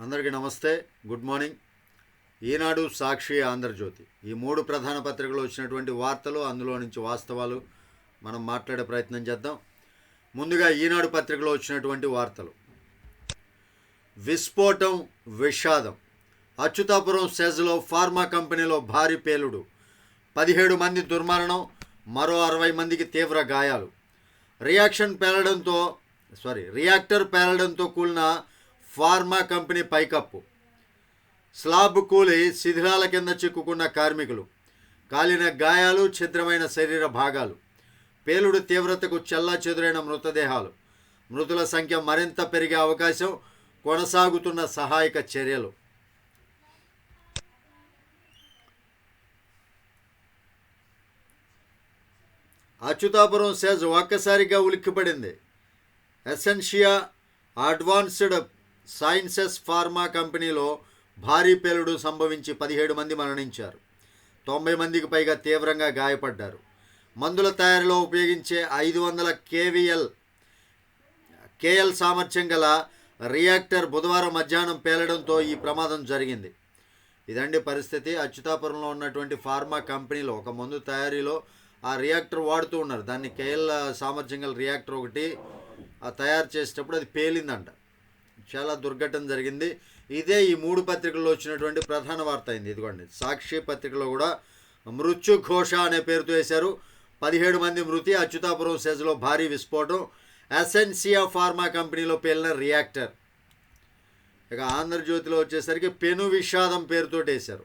అందరికీ నమస్తే good morning. Eenadu Sakshi Andhra Jyothi. ఈ మూడు ప్రధాన పత్రికలు వచ్చినటువంటి వార్తలు అందులో నుంచి వాస్తవాలు మనం మాట్లాడే ప్రయత్నం చేద్దాం. ముందుగా ఈనాడు పత్రికలో వచ్చినటువంటి వార్తలు. విస్ఫోటం విషాదం. అచ్యుతాపురం సెజ్లో ఫార్మా కంపెనీలో భారీ పేలుడు. పదిహేడు మంది దుర్మరణం మరో అరవై మందికి తీవ్ర గాయాలు. రియాక్షన్ పేలడంతో సారీ రియాక్టర్ పేలడంతో కూలిన ఫార్మా కంపెనీ పైకప్పు. స్లాబ్ కూలి శిథిలాల కింద చిక్కుకున్న కార్మికులు. కాలిన గాయాలు ఛిద్రమైన శరీర భాగాలు. పేలుడు తీవ్రతకు చెల్లా చెదురైన మృతదేహాలు. మృతుల సంఖ్య మరింత పెరిగే అవకాశం కొనసాగుతున్న సహాయక చర్యలు. అచ్యుతాపురం సేజ్ ఒక్కసారిగా ఉలిక్కిపడింది. ఎసెన్షియా అడ్వాన్స్డ్ సైన్సెస్ ఫార్మా కంపెనీలో భారీ పేలుడు సంభవించి పదిహేడు మంది మరణించారు. తొంభై మందికి పైగా తీవ్రంగా గాయపడ్డారు. మందుల తయారీలో ఉపయోగించే ఐదు వందల కేవీఎల్ కేఎల్ సామర్థ్యం గల రియాక్టర్ బుధవారం మధ్యాహ్నం పేలడంతో ఈ ప్రమాదం జరిగింది. ఇదండి పరిస్థితి. అచ్యుతాపురంలో ఉన్నటువంటి ఫార్మా కంపెనీలో ఒక మందు తయారీలో ఆ రియాక్టర్ వాడుతూ ఉన్నారు. దాన్ని కేఎల్ సామర్థ్యం గల రియాక్టర్ ఒకటి ఆ తయారు చేసేటప్పుడు అది పేలిందంట. చాలా దుర్ఘటన జరిగింది. ఇదే ఈ మూడు పత్రికల్లో వచ్చినటువంటి ప్రధాన వార్త అయింది. ఇదిగోండి సాక్షి పత్రికలో కూడా మృత్యు ఘోష అనే పేరుతో వేశారు. పదిహేడు మంది మృతి అచ్యుతాపురం సెజ్లో భారీ విస్ఫోటం. ఎసెన్సియా ఫార్మా కంపెనీలో పేలిన రియాక్టర్. ఇక ఆంధ్రజ్యోతిలో వచ్చేసరికి పెను విషాదం పేరుతో వేశారు.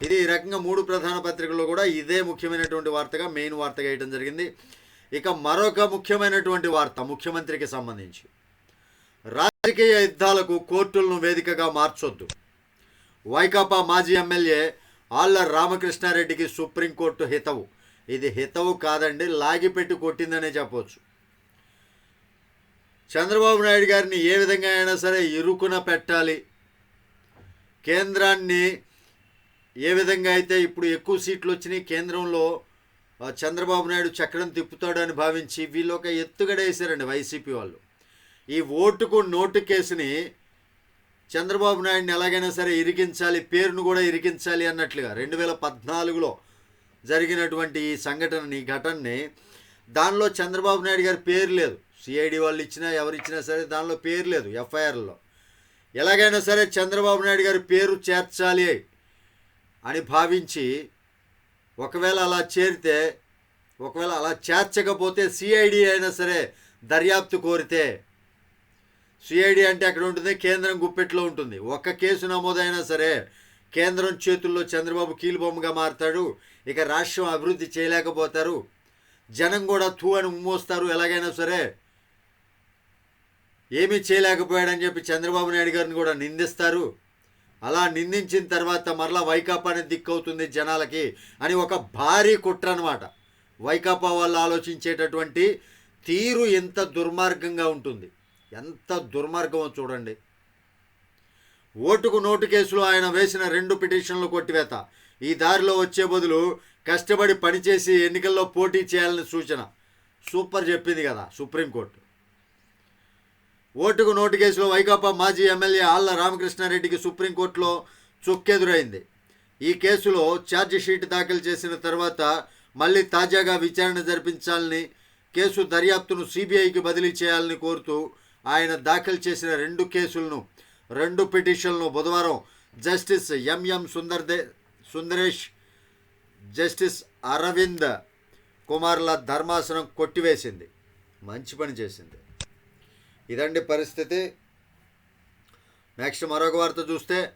ఇది ఈ రకంగా మూడు ప్రధాన పత్రికల్లో కూడా ఇదే ముఖ్యమైనటువంటి వార్తగా మెయిన్ వార్తగా వేయడం జరిగింది. ఇక మరొక ముఖ్యమైనటువంటి వార్త ముఖ్యమంత్రికి సంబంధించి. రాజకీయ యుద్ధాలకు కోర్టులను వేదికగా మార్చొద్దు. వైకాపా మాజీ ఎమ్మెల్యే ఆళ్ళ రామకృష్ణారెడ్డికి సుప్రీంకోర్టు హితవు. ఇది హితవు కాదండి లాగిపెట్టి కొట్టిందనే చెప్పవచ్చు చంద్రబాబు నాయుడు గారిని ఏ విధంగా అయినా సరే ఇరుకున పెట్టాలి. కేంద్రాన్ని ఏ విధంగా అయితే ఇప్పుడు ఎక్కువ సీట్లు వచ్చినాయి కేంద్రంలో చంద్రబాబు నాయుడు చక్రం తిప్పుతాడు అని భావించి వీళ్ళు ఒక ఎత్తుగడ వేశారండి వైసీపీ వాళ్ళు. ఈ ఓటుకు నోటు కేసుని చంద్రబాబు నాయుడిని ఎలాగైనా సరే ఇరికించాలి పేరును కూడా ఇరికించాలి అన్నట్లుగా రెండు వేల పద్నాలుగులో జరిగినటువంటి ఈ సంఘటనని ఈ ఘటనని దానిలో చంద్రబాబు నాయుడు గారి పేరు లేదు. సిఐడి వాళ్ళు ఇచ్చినా ఎవరిచ్చినా సరే దానిలో పేరు లేదు ఎఫ్ఐఆర్లో. ఎలాగైనా సరే చంద్రబాబు నాయుడు గారి పేరు చేర్చాలి అని భావించి ఒకవేళ అలా చేరితే ఒకవేళ అలా చేర్చకపోతే సిఐడి అయినా సరే దర్యాప్తు కోరితే సిఐడి అంటే అక్కడ ఉంటుంది కేంద్రం గుప్పెట్లో ఉంటుంది. ఒక్క కేసు నమోదైనా సరే కేంద్రం చేతుల్లో చంద్రబాబు కీలుబొమ్మగా మారుతాడు. ఇక రాష్ట్రం అభివృద్ధి చేయలేకపోతారు. జనం కూడా తూ అని ఉమ్మోస్తారు. ఎలాగైనా సరే ఏమీ చేయలేకపోయాడని చెప్పి చంద్రబాబు నాయుడు గారిని కూడా నిందిస్తారు. అలా నిందించిన తర్వాత మరలా వైకాపాని దిక్కవుతుంది జనాలకి అని ఒక భారీ కుట్ర అనమాట వైకాపా వాళ్ళు ఆలోచించేటటువంటి తీరు ఎంత దుర్మార్గంగా ఉంటుంది. ఎంత దుర్మార్గమో చూడండి. ఓటుకు నోటు కేసులో ఆయన వేసిన రెండు పిటిషన్లు కొట్టివేత. ఈ దారిలో వచ్చే బదులు కష్టపడి పనిచేసి ఎన్నికల్లో పోటీ చేయాలని సూచన. సూపర్ చెప్పింది కదా సుప్రీంకోర్టు. ఓటుకు నోటు కేసులో వైకాపా మాజీ ఎమ్మెల్యే ఆళ్ళ రామకృష్ణారెడ్డికి సుప్రీంకోర్టులో చొక్కెదురైంది. ఈ కేసులో ఛార్జ్ షీట్ దాఖలు చేసిన తర్వాత మళ్ళీ తాజాగా విచారణ జరిపించాలని కేసు దర్యాప్తును సిబిఐకి బదిలీ చేయాలని కోరుతూ ఆయన దాఖలు చేసిన రెండు కేసులను రెండు పిటిషన్లను బుధవారం జస్టిస్ ఎంఎం సుందర్దే సుందరేష్ జస్టిస్ అరవింద్ కుమార్ల ధర్మాసనం కొట్టివేసింది. మంచి పని చేసింది. ఇదండి పరిస్థితి. నెక్స్ట్ మరొక వార్త చూస్తే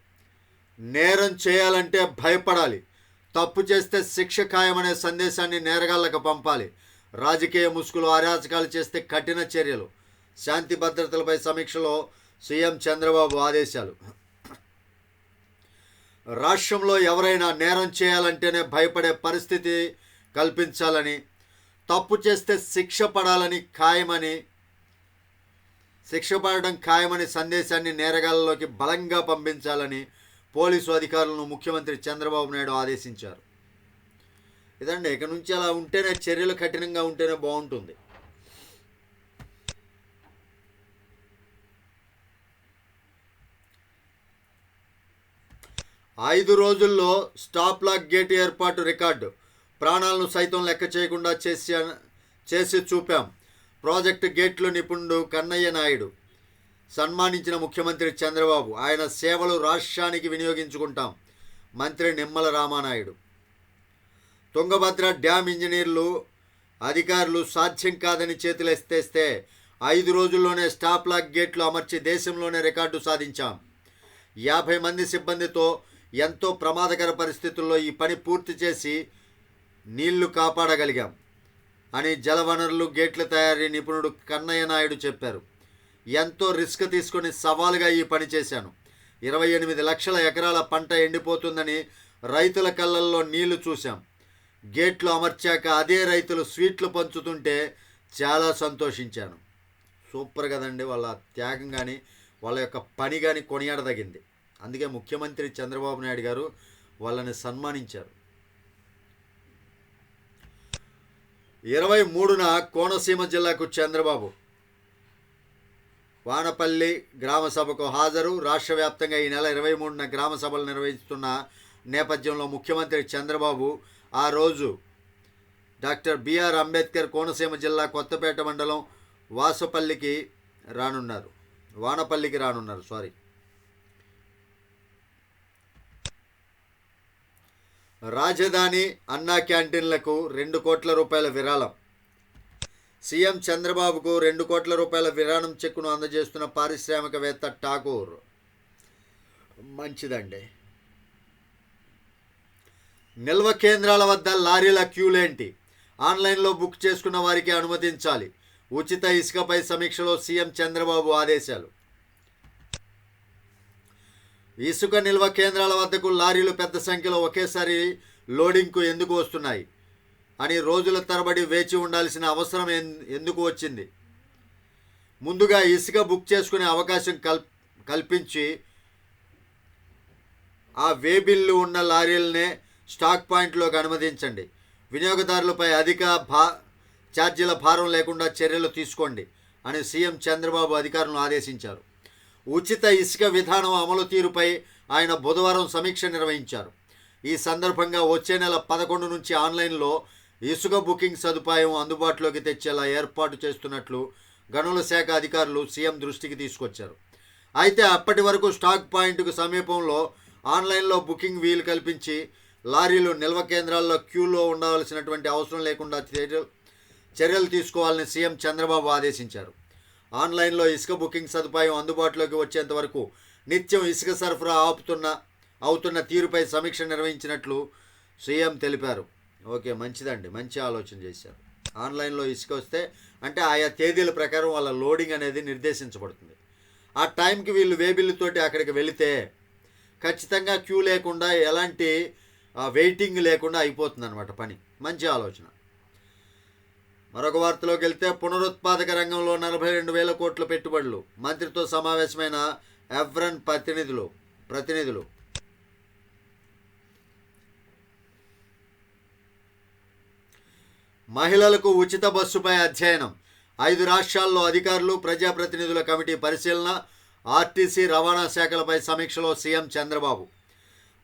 నేరం చేయాలంటే భయపడాలి. తప్పు చేస్తే శిక్ష ఖాయమనే సందేశాన్ని నేరగాళ్ళకు పంపాలి. రాజకీయ ముసుగులు అరాచకాలు చేస్తే కఠిన చర్యలు. శాంతి భద్రతలపై సమీక్షలో సీఎం చంద్రబాబు ఆదేశాలు. రాష్ట్రంలో ఎవరైనా నేరం చేయాలంటేనే భయపడే పరిస్థితి కల్పించాలని తప్పు చేస్తే శిక్ష పడాలని ఖాయమని శిక్ష పడడం ఖాయమని సందేశాన్ని నేరగాళ్ళలోకి బలంగా పంపించాలని పోలీసు అధికారులను ముఖ్యమంత్రి చంద్రబాబు నాయుడు ఆదేశించారు. ఇదండి ఇక నుంచి అలా ఉంటేనే చర్యలు కఠినంగా ఉంటేనే బాగుంటుంది. ఐదు రోజుల్లో స్టాప్ లాక్ గేట్ ఏర్పాటు రికార్డు. ప్రాణాలను సైతం లెక్క చేయకుండా చేసి చేసి చూపాం. ప్రాజెక్టు గేట్లు నిపుణుడు కన్నయ్య నాయుడు. సన్మానించిన ముఖ్యమంత్రి చంద్రబాబు. ఆయన సేవలు రాష్ట్రానికి వినియోగించుకుంటాం. మంత్రి నిమ్మల రామానాయుడు. తుంగభద్ర డ్యామ్ ఇంజనీర్లు అధికారులు సాధ్యం కాదని చేతులెత్తేస్తే ఐదు రోజుల్లోనే స్టాప్ లాక్ గేట్లు అమర్చి దేశంలోనే రికార్డు సాధించాం. యాభై మంది సిబ్బందితో ఎంతో ప్రమాదకర పరిస్థితుల్లో ఈ పని పూర్తి చేసి నీళ్ళు కాపాడగలిగాం అని జలవనరులు గేట్ల తయారీ నిపుణుడు కన్నయ్య నాయుడు చెప్పారు. ఎంతో రిస్క్ తీసుకొని సవాలుగా ఈ పని చేశాను. ఇరవై ఎనిమిది లక్షల ఎకరాల పంట ఎండిపోతుందని రైతుల కళ్ళల్లో నీళ్ళు చూశాం. గేట్లు అమర్చాక అదే రైతులు స్వీట్లు పంచుతుంటే చాలా సంతోషించాను. సూపర్ కదండి వాళ్ళ త్యాగం కానీ వాళ్ళ యొక్క పని కానీ కొనియాడదగింది. అందుకే ముఖ్యమంత్రి చంద్రబాబు నాయుడు గారు వాళ్ళని సన్మానించారు. ఇరవై మూడున కోనసీమ జిల్లాకు చంద్రబాబు. వానపల్లి గ్రామ సభకు హాజరు. రాష్ట్ర వ్యాప్తంగా ఈ నెల ఇరవై మూడున గ్రామ సభలు నిర్వహిస్తున్న నేపథ్యంలో ముఖ్యమంత్రి చంద్రబాబు ఆ రోజు డాక్టర్ బిఆర్ అంబేద్కర్ కోనసీమ జిల్లా కొత్తపేట మండలం వాసపల్లికి రానున్నారు. వానపల్లికి రానున్నారు సారీ. రాజధాని అన్నా క్యాంటీన్లకు రెండు కోట్ల రూపాయల విరాళం. సీఎం చంద్రబాబుకు రెండు కోట్ల రూపాయల విరాళం చెక్కును అందజేస్తున్న పారిశ్రామికవేత్త ఠాకూర్ మంచిదండి. నిల్వ కేంద్రాల వద్ద లారీల క్యూలేంటి? ఆన్లైన్లో బుక్ చేసుకున్న వారికి అనుమతించాలి. ఉచిత ఇసుకపై సమీక్షలో సీఎం చంద్రబాబు ఆదేశాలు. ఇసుక నిల్వ కేంద్రాల వద్దకు లారీలు పెద్ద సంఖ్యలో ఒకేసారి లోడింగ్కు ఎందుకు వస్తున్నాయి అని రోజుల తరబడి వేచి ఉండాల్సిన అవసరం ఎందుకు వచ్చింది? ముందుగా ఇసుక బుక్ చేసుకునే అవకాశం కల్ కల్పించి ఆ వేబిల్లు ఉన్న లారీలనే స్టాక్ పాయింట్లోకి అనుమతించండి. వినియోగదారులపై అధిక భా ఛార్జీల భారం లేకుండా చర్యలు తీసుకోండి అని సీఎం చంద్రబాబు అధికారులను ఆదేశించారు. ఉచిత ఇసుక విధానం అమలు తీరుపై ఆయన బుధవారం సమీక్ష నిర్వహించారు. ఈ సందర్భంగా వచ్చే నెల పదకొండు నుంచి ఆన్లైన్లో ఇసుక బుకింగ్ సదుపాయం అందుబాటులోకి తెచ్చేలా ఏర్పాటు చేస్తున్నట్లు గనుల శాఖ అధికారులు సీఎం దృష్టికి తీసుకొచ్చారు. అయితే అప్పటి వరకు స్టాక్ పాయింట్కు సమీపంలో ఆన్లైన్లో బుకింగ్ వీలు కల్పించి లారీలు నిల్వ కేంద్రాల్లో క్యూలో ఉండవలసినటువంటి అవసరం లేకుండా చర్యలు చర్యలు తీసుకోవాలని సీఎం చంద్రబాబు ఆదేశించారు. ఆన్లైన్లో ఇసుక బుకింగ్ సదుపాయం అందుబాటులోకి వచ్చేంత వరకు నిత్యం ఇసుక సరఫరా ఆపుతున్న అవుతున్న తీరుపై సమీక్ష నిర్వహించినట్లు సీఎం తెలిపారు. ఓకే మంచిదండి. మంచి ఆలోచన చేశారు. ఆన్లైన్లో ఇసుక వస్తే అంటే ఆయా తేదీల ప్రకారం వాళ్ళ లోడింగ్ అనేది నిర్దేశించబడుతుంది. ఆ టైంకి వీళ్ళు వేబిల్లుతోటి అక్కడికి వెళితే ఖచ్చితంగా క్యూ లేకుండా ఎలాంటి వెయిటింగ్ లేకుండా అయిపోతుంది అనమాట పని. మంచి ఆలోచన. మరొక వార్తలోకి వెళ్తే పునరుత్పాదక రంగంలో నలభై రెండు వేల కోట్ల పెట్టుబడులు. మంత్రితో సమావేశమైన ఎవ్రన్ ప్రతినిధులు ప్రతినిధులు. మహిళలకు ఉచిత బస్సుపై అధ్యయనం. ఐదు రాష్ట్రాల్లో అధికారులు ప్రజాప్రతినిధుల కమిటీ పరిశీలన ఆర్టీసీ రవాణా శాఖలపై సమీక్షలో సీఎం చంద్రబాబు.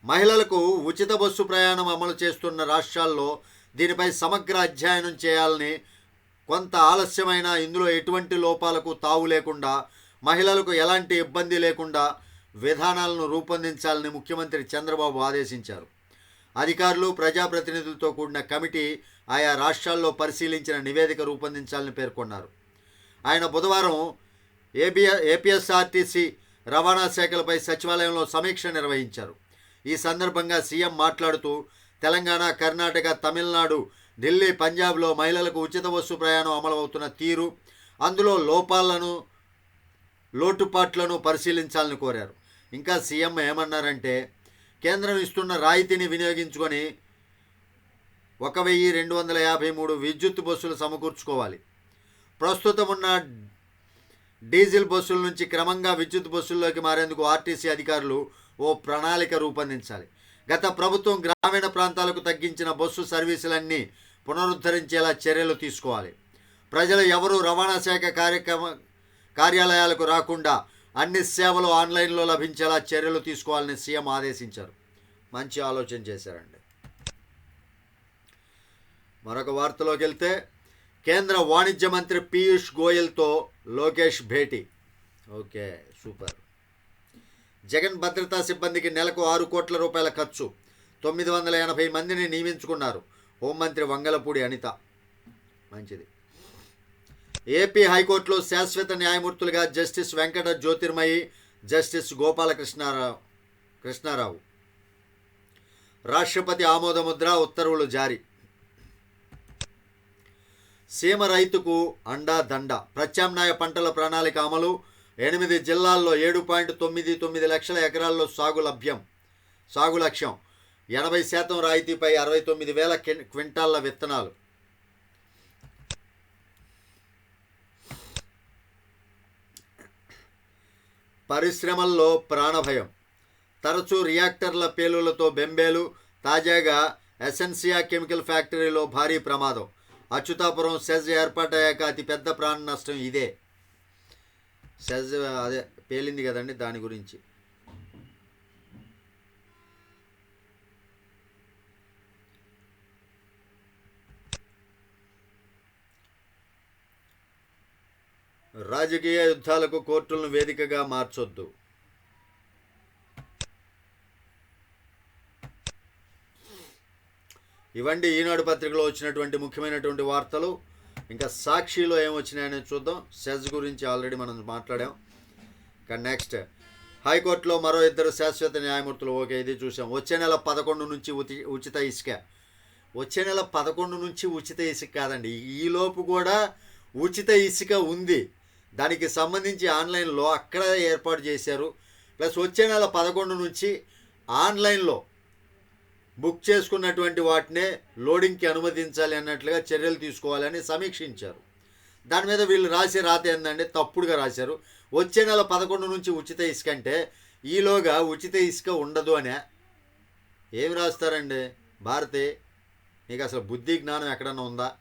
మహిళలకు ఉచిత బస్సు ప్రయాణం అమలు చేస్తున్న రాష్ట్రాల్లో దీనిపై సమగ్ర అధ్యయనం చేయాలని కొంత ఆలస్యమైన ఇందులో ఎటువంటి లోపాలకు తావు లేకుండా మహిళలకు ఎలాంటి ఇబ్బంది లేకుండా విధానాలను రూపొందించాలని ముఖ్యమంత్రి చంద్రబాబు ఆదేశించారు. అధికారులు ప్రజాప్రతినిధులతో కూడిన కమిటీ ఆయా రాష్ట్రాల్లో పరిశీలించిన నివేదిక రూపొందించాలని పేర్కొన్నారు. ఆయన బుధవారం ఏబి ఏపీఎస్ఆర్టీసీ రవాణా శాఖలపై సచివాలయంలో సమీక్ష నిర్వహించారు. ఈ సందర్భంగా సీఎం మాట్లాడుతూ తెలంగాణ కర్ణాటక తమిళనాడు ఢిల్లీ పంజాబ్లో మహిళలకు ఉచిత బస్సు ప్రయాణం అమలవుతున్న తీరు అందులో లోపాలను లోటుపాట్లను పరిశీలించాలని కోరారు. ఇంకా సీఎం ఏమన్నారంటే కేంద్రం ఇస్తున్న రాయితీని వినియోగించుకొని ఒక వెయ్యి రెండు వందల యాభై మూడు విద్యుత్ బస్సులు సమకూర్చుకోవాలి. ప్రస్తుతం ఉన్న డీజిల్ బస్సుల నుంచి క్రమంగా విద్యుత్ బస్సుల్లోకి మారేందుకు ఆర్టీసీ అధికారులు ఓ ప్రణాళిక రూపొందించాలి. గత ప్రభుత్వం గ్రామీణ ప్రాంతాలకు తగ్గించిన బస్సు సర్వీసులన్నీ పునరుద్ధరించేలా చర్యలు తీసుకోవాలి. ప్రజలు ఎవరూ రవాణా శాఖ కార్యక్రమ కార్యాలయాలకు రాకుండా అన్ని సేవలు ఆన్లైన్లో లభించేలా చర్యలు తీసుకోవాలని సీఎం ఆదేశించారు. మంచి ఆలోచన చేశారండి. మరొక వార్తలోకి వెళ్తే కేంద్ర వాణిజ్య మంత్రి పీయూష్ గోయల్తో లోకేష్ భేటీ. Okay super. జగన్ భద్రతా సిబ్బందికి నెలకు ఆరు కోట్ల రూపాయల ఖర్చు. తొమ్మిది వందల ఎనభై మందిని నియమించుకున్నారు. హోంమంత్రి వంగలపూడి అనిత. మంచిది. ఏపీ హైకోర్టులో శాశ్వత న్యాయమూర్తులుగా జస్టిస్ వెంకట జ్యోతిర్మయి జస్టిస్ గోపాలకృష్ణారావు కృష్ణారావు. రాష్ట్రపతి ఆమోదముద్ర ఉత్తర్వులు జారీ. సీమ రైతుకు అండా దండ. ప్రత్యామ్నాయ పంటల ప్రణాళిక అమలు. ఎనిమిది జిల్లాల్లో ఏడు పాయింట్ తొమ్మిది తొమ్మిది లక్షల ఎకరాల్లో సాగు లభ్యం. సాగు లక్ష్యం. ఎనభై శాతం రాయితీపై అరవై తొమ్మిది వేల కిన్- క్వింటాళ్ళ విత్తనాలు. పరిశ్రమల్లో ప్రాణభయం. తరచూ రియాక్టర్ల పేలులతో బెంబేలు తాజాగా ఎసెన్సియా కెమికల్ ఫ్యాక్టరీలో భారీ ప్రమాదం. అచ్యుతాపురం సెజ్ ఏర్పాటయ్యాక అతిపెద్ద ప్రాణ నష్టం ఇదే. సెజ్ అదే పేలింది కదండి దాని గురించి. రాజకీయ యుద్ధాలకు కోర్టులను వేదికగా మార్చొద్దు. ఇవండి ఈనాడు పత్రికలో వచ్చినటువంటి ముఖ్యమైనటువంటి వార్తలు. ఇంకా సాక్షిలో ఏమొచ్చినాయని చూద్దాం. సెజ్ గురించి ఆల్రెడీ మనం మాట్లాడాం. ఇంకా నెక్స్ట్ హైకోర్టులో మరో ఇద్దరు శాశ్వత న్యాయమూర్తులు ఓకే ఇది చూసాం వచ్చే నెల పదకొండు నుంచి ఉచి ఉచిత ఇసుక. వచ్చే నెల పదకొండు నుంచి ఉచిత ఇసుక కాదండి. ఈలోపు కూడా ఉచిత ఇసుక ఉంది. దానికి సంబంధించి ఆన్లైన్లో అక్కడ ఏర్పాటు చేశారు. ప్లస్ వచ్చే నెల పదకొండు నుంచి ఆన్లైన్లో బుక్ చేసుకున్నటువంటి వాటినే లోడింగ్కి అనుమతించాలి అన్నట్లుగా చర్యలు తీసుకోవాలని సమీక్షించారు. దాని మీద వీళ్ళు రాసే రాత ఏంటంటే తప్పుడుగా రాశారు. వచ్చే నెల పదకొండు నుంచి ఉచిత ఇసుక అంటే ఈలోగా ఉచిత ఇసుక ఉండదు అనే. ఏమి రాస్తారండి? భారతి నీకు అసలు బుద్ధి జ్ఞానం ఎక్కడన్నా ఉందా?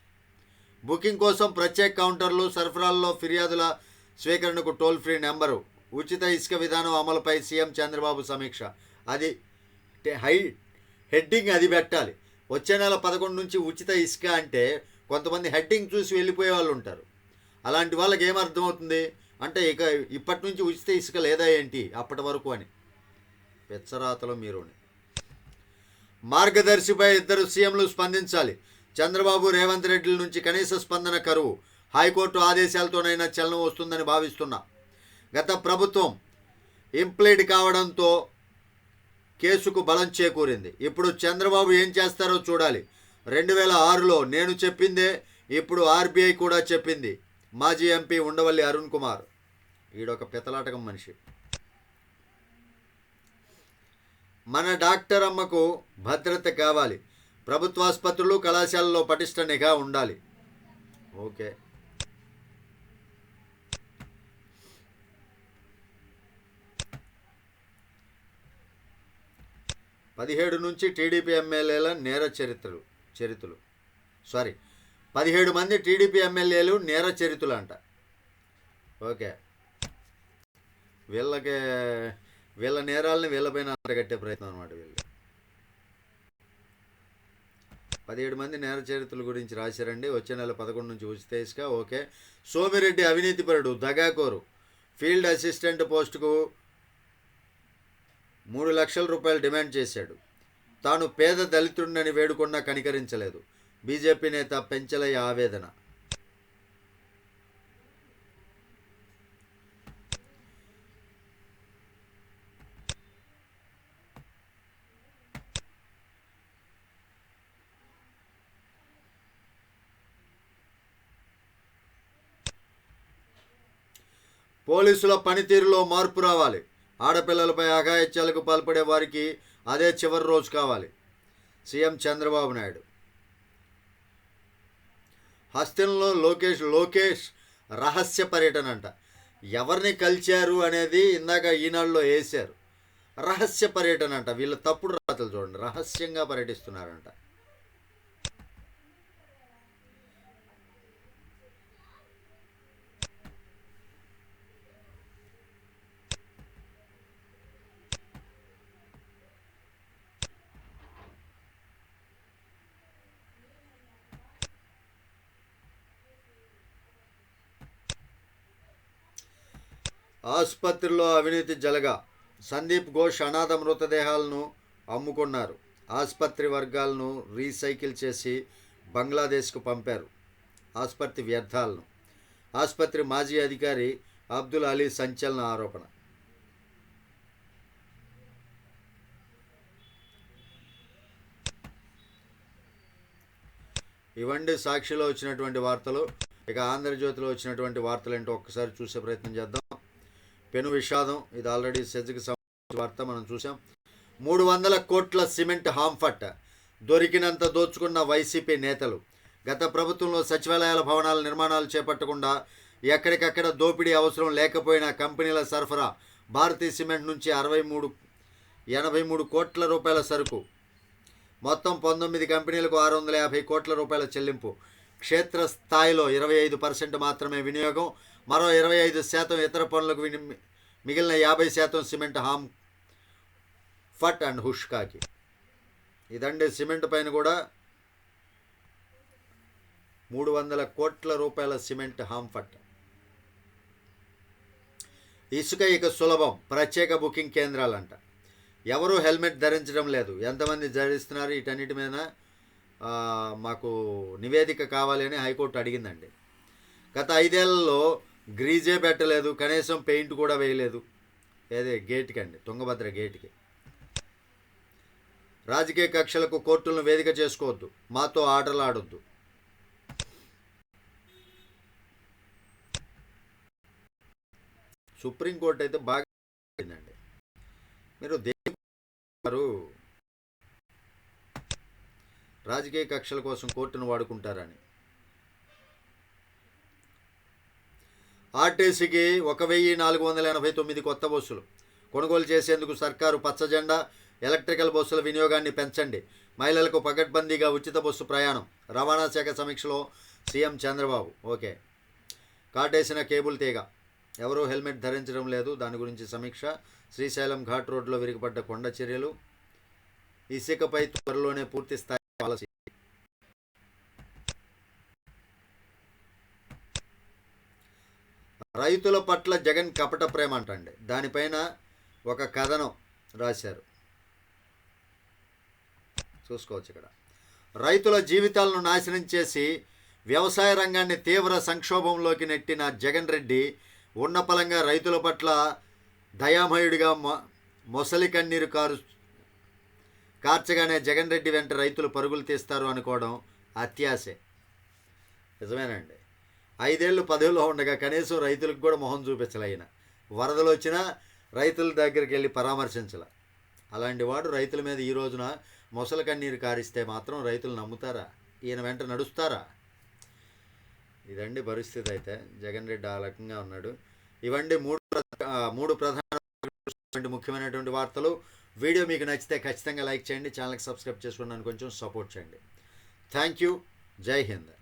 బుకింగ్ కోసం ప్రత్యేక కౌంటర్లు సరఫరాల్లో ఫిర్యాదుల స్వీకరణకు టోల్ ఫ్రీ నెంబరు ఉచిత ఇసుక విధానం అమలుపై సీఎం చంద్రబాబు సమీక్ష. అది హై హెడ్డింగ్ అది పెట్టాలి. వచ్చే నెల పదకొండు నుంచి ఉచిత ఇసుక అంటే కొంతమంది హెడ్డింగ్ చూసి వెళ్ళిపోయే వాళ్ళు ఉంటారు. అలాంటి వాళ్ళకి ఏం అర్థమవుతుంది? అంటే ఇక ఇప్పటి నుంచి ఉచిత ఇసుక లేదా ఏంటి? అప్పటి వరకు అని. పెచ్చరాతలో మీరు మార్గదర్శిపై ఇద్దరు సీఎంలు స్పందించాలి. చంద్రబాబు రేవంత్ రెడ్డిల నుంచి కనీస స్పందన కరువు. హైకోర్టు ఆదేశాలతోనైనా చలనం వస్తుందని భావిస్తున్నా. గత ప్రభుత్వం ఇంప్లీడ్ కావడంతో కేసుకు బలం చేకూరింది. ఇప్పుడు చంద్రబాబు ఏం చేస్తారో చూడాలి. రెండు వేల ఆరులో నేను చెప్పిందే ఇప్పుడు ఆర్బీఐ కూడా చెప్పింది. మాజీ ఎంపీ ఉండవల్లి అరుణ్ కుమార్. ఈడొక పితలాటకం మనిషి. మన డాక్టర్ అమ్మకు భద్రత కావాలి. ప్రభుత్వాసుపత్రులు కళాశాలలో పటిష్ట నిఘా ఉండాలి. ఓకే. పదిహేడు నుంచి టీడీపీ ఎమ్మెల్యేల నేర చరిత్రలు చరిత్రలు. సారీ పదిహేడు మంది టీడీపీ ఎమ్మెల్యేలు నేర చరిత్రలు అంట ఓకే. వీళ్ళకి వీళ్ళ నేరాలని వీళ్ళపైన అరగట్టే ప్రయత్నం అనమాట వీళ్ళు. పదిహేడు మంది నేర చరిత్రల గురించి రాశారండి. వచ్చే నెల పదకొండు నుంచి ఉచిత ఇసుక. ఓకే. సోమిరెడ్డి అవినీతిపరుడు దగాకోరు. ఫీల్డ్ అసిస్టెంట్ పోస్టుకు మూడు లక్షల రూపాయలు డిమాండ్ చేశాడు. తాను పేద దళితుడినని వేడుకున్నా కనికరించలేదు. బీజేపీ నేత పెంచలయ్య ఆవేదన. పోలీసుల పనితీరులో మార్పు రావాలి. ఆడపిల్లలపై అఘాయిత్యాలకు పాల్పడే వారికి అదే చివరి రోజు కావాలి. సీఎం చంద్రబాబు నాయుడు. హస్తంలో లోకేష్ లోకేష్ రహస్య పర్యటన అంట ఎవరిని కలిచారు అనేది ఇందాక ఈనాడులో వేశారు రహస్య పర్యటన అంట వీళ్ళ తప్పుడు రాతలు చూడండి. రహస్యంగా పర్యటిస్తున్నారంట. ఆసుపత్రిలో అవినీతి జలగా సందీప్ ఘోష్ అనాథ మృతదేహాలను అమ్ముకున్నారు. ఆసుపత్రి వర్గాలను రీసైకిల్ చేసి బంగ్లాదేశ్కు పంపారు ఆసుపత్రి వ్యర్థాలను. ఆసుపత్రి మాజీ అధికారి అబ్దుల్ అలీ సంచలన ఆరోపణ. ఇవండి సాక్షిలో వచ్చినటువంటి వార్తలు. ఇక ఆంధ్రజ్యోతిలో వచ్చినటువంటి వార్తలు ఏంటో ఒక్కసారి చూసే ప్రయత్నం చేద్దాం. పెను విషాదం ఇది ఆల్రెడీ సెజ్కి సంబంధించిన వార్త మనం చూసాం మూడు వందల కోట్ల సిమెంట్ హాంఫట్ దొరికినంత దోచుకున్న వైసీపీ నేతలు. గత ప్రభుత్వంలో సచివాలయాల భవనాల నిర్మాణాలు చేపట్టకుండా ఎక్కడికక్కడ దోపిడీ అవసరం లేకపోయినా కంపెనీల సరఫరా భారతీయ సిమెంట్ నుంచి అరవై మూడు ఎనభై మూడు కోట్ల రూపాయల సరుకు. మొత్తం పంతొమ్మిది కంపెనీలకు ఆరు వందల యాభై కోట్ల రూపాయల చెల్లింపు. క్షేత్ర స్థాయిలో ఇరవై ఐదు పర్సెంట్ మాత్రమే వినియోగం. మరో ఇరవై ఐదు శాతం ఇతర పనులకు విని మిగిలిన యాభై శాతం సిమెంట్ హామ్ ఫట్ అండ్ హుష్కాకి. ఇదండి సిమెంట్ పైన కూడా మూడు వందల కోట్ల రూపాయల సిమెంట్ హాంఫట్ ఇసుక ఇక సులభం ప్రత్యేక బుకింగ్ కేంద్రాలంట. ఎవరు హెల్మెట్ ధరించడం లేదు. ఎంతమంది ధరిస్తున్నారు వీటన్నిటి మీద మాకు నివేదిక కావాలి అని హైకోర్టు అడిగిందండి. గత ఐదేళ్ళలో గ్రీజే పెట్టలేదు కనీసం పెయింట్ కూడా వేయలేదు. ఏదే గేట్కి అండి తుంగభద్ర గేట్కి. రాజకీయ కక్షలకు కోర్టులను వేదిక చేసుకోవద్దు మాతో ఆటలు ఆడొద్దు సుప్రీంకోర్టు అయితే బాగా అయిందండి మీరు దేవారు రాజకీయ కక్షల కోసం కోర్టును వాడుకుంటారని. ఆర్టీసీకి ఒక వెయ్యి నాలుగు వందల ఎనభై తొమ్మిది కొత్త బస్సులు. కొనుగోలు చేసేందుకు సర్కారు పచ్చ జెండా ఎలక్ట్రికల్ బస్సుల వినియోగాన్ని పెంచండి. మహిళలకు పకడ్బందీగా ఉచిత బస్సు ప్రయాణం. రవాణా శాఖ సమీక్షలో సీఎం చంద్రబాబు. ఓకే. కాటేసిన కేబుల్ తీగ. ఎవరూ హెల్మెట్ ధరించడం లేదు. దాని గురించి సమీక్ష. శ్రీశైలం ఘాట్ రోడ్లో విరిగిపడ్డ కొండ చర్యలు. ఇసుకపై త్వరలోనే పూర్తి స్థాయి పాలసీ. రైతుల పట్ల జగన్ కపట ప్రేమ అంటండి. దానిపైన ఒక కథనం రాశారు. చూసుకోవచ్చు ఇక్కడ. రైతుల జీవితాలను నాశనం చేసి వ్యవసాయ రంగాన్ని తీవ్ర సంక్షోభంలోకి నెట్టిన జగన్ రెడ్డి ఉన్నపలంగా రైతుల పట్ల దయామయుడిగా మొ- మొసలి కన్నీరు కారు కార్చగానే జగన్ రెడ్డి వెంట రైతులు పరుగులు తీస్తారు అనుకోవడం అత్యాశే. నిజమేనండి. ఐదేళ్ళు పదవిలో ఉండగా కనీసం రైతులకు కూడా మొహం చూపించలేన వరదలు వచ్చినా రైతుల దగ్గరికి వెళ్ళి పరామర్శించాల. అలాంటి వాడు రైతుల మీద ఈ రోజున మొసలి కన్నీరు కారిస్తే మాత్రం రైతులు నమ్ముతారా? ఈయన వెంట నడుస్తారా? ఇదండి పరిస్థితి అయితే. జగన్ రెడ్డి ఆ రకంగా ఉన్నాడు. ఇవండి మూడు ప్ర- మూడు ప్రధాన ముఖ్యమైనటువంటి వార్తలు. వీడియో మీకు నచ్చితే ఖచ్చితంగా లైక్ చేయండి. ఛానల్కి సబ్స్క్రైబ్ చేసుకున్నాను కొంచెం సపోర్ట్ చేయండి. Thank you. జై హింద్.